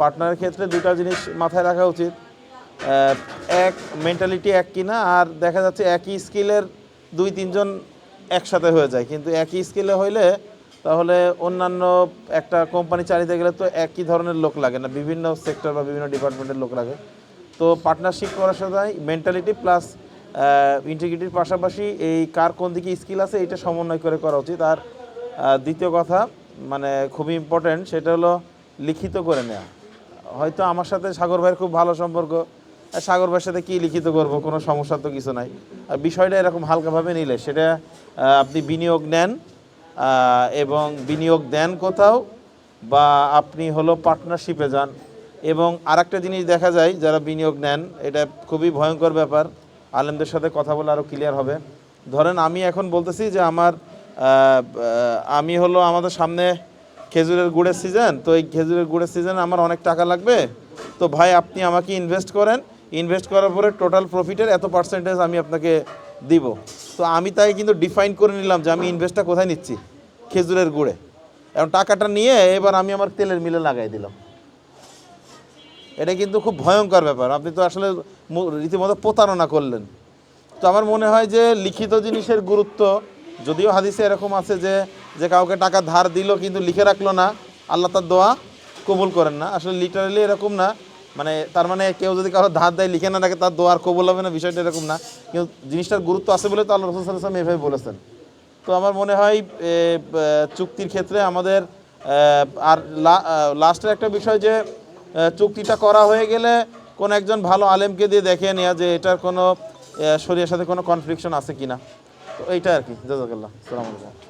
পার্টনারের ক্ষেত্রে দুটা জিনিস মাথায় রাখা উচিত। এক মেন্টালিটি এক কিনা, আর দেখা যাচ্ছে একই স্কিলের দুই, তিনজন একসাথে হয়ে যায়। কিন্তু একই স্কিলে হইলে তাহলে অন্যান্য একটা কোম্পানি চালিয়ে গেলে তো একই ধরনের লোক লাগে না, বিভিন্ন সেক্টর বা বিভিন্ন ডিপার্টমেন্টের লোক লাগে। তো পার্টনারশিপ করার সাথে মেন্টালিটি প্লাস ইন্টিগ্রিটির পাশাপাশি এই কার কোন দিকে স্কিল আছে, এটা সমন্বয় করে করা উচিত। আর দ্বিতীয় কথা মানে খুবই ইম্পর্টেন্ট সেটা হলো লিখিত করে নেওয়া হয়তো আমার সাথে সাগর ভাইয়ের খুব ভালো সম্পর্ক। সাগর ভাইয়ের সাথে কি লিখিত করব, কোনো সমস্যা তো কিছু নাই। বিষয়টা এরকম হালকাভাবে নিলে, সেটা আপনি বিনিয়োগ নেন এবং বিনিয়োগ দেন কোথাও, বা আপনি হলো পার্টনারশিপে যান। এবং আরেকটা জিনিস দেখা যায়, যারা বিনিয়োগ নেন, এটা খুবই ভয়ঙ্কর ব্যাপার। আলেমদের সাথে কথা বলে আরও ক্লিয়ার হবে। ধরেন আমি এখন বলতেছি যে আমার আমি হলো আমাদের সামনে খেজুরের গুড়ের সিজন তো এই খেজুরের গুড়ের সিজনে আমার অনেক টাকা লাগবে। তো ভাই, আপনি আমাকে ইনভেস্ট করেন। ইনভেস্ট করার পরে টোটাল প্রফিটের এত পার্সেন্টেজ আমি আপনাকে দিব। তো আমি তাই কিন্তু ডিফাইন করে নিলাম যে আমি ইনভেস্টটা কোথায় নিচ্ছি, খেজুরের গুড়ে। এবং টাকাটা নিয়ে এবার আমি আমার তেলের মিলে লাগাই দিলাম। এটা কিন্তু খুব ভয়ঙ্কর ব্যাপার। আপনি তো আসলে রীতিমতো প্রতারণা করলেন। তো আমার মনে হয় যে লিখিত জিনিসের গুরুত্ব যদিও হাদিসে এরকম আছে যে যে কাউকে টাকা ধার দিল কিন্তু লিখে রাখল না, আল্লাহ তার দোয়া কবুল করেন না। আসলে লিটারালি এরকম না। মানে তার মানে কেউ যদি কারও ধার দেয়, লিখে না রাখে, তার দোয়ার কবুল হবে না, বিষয়টা এরকম না। কিন্তু জিনিসটার গুরুত্ব আছে বলে তো আল্লাহ রসুল সাল্লাম এভাবে বলেছেন। তো আমার মনে হয় চুক্তির ক্ষেত্রে আমাদের আর লাস্টের একটা বিষয় যে চুক্তিটা করা হয়ে গেলে কোন একজন ভালো আলেমকে দিয়ে দেখে নেওয়া যে এটার কোনো শরীরের সাথে কোনো কনফ্লিকশন আছে কিনা। এইটা আর কি জাজাকাল্লাহ সালাম আলাইকুম।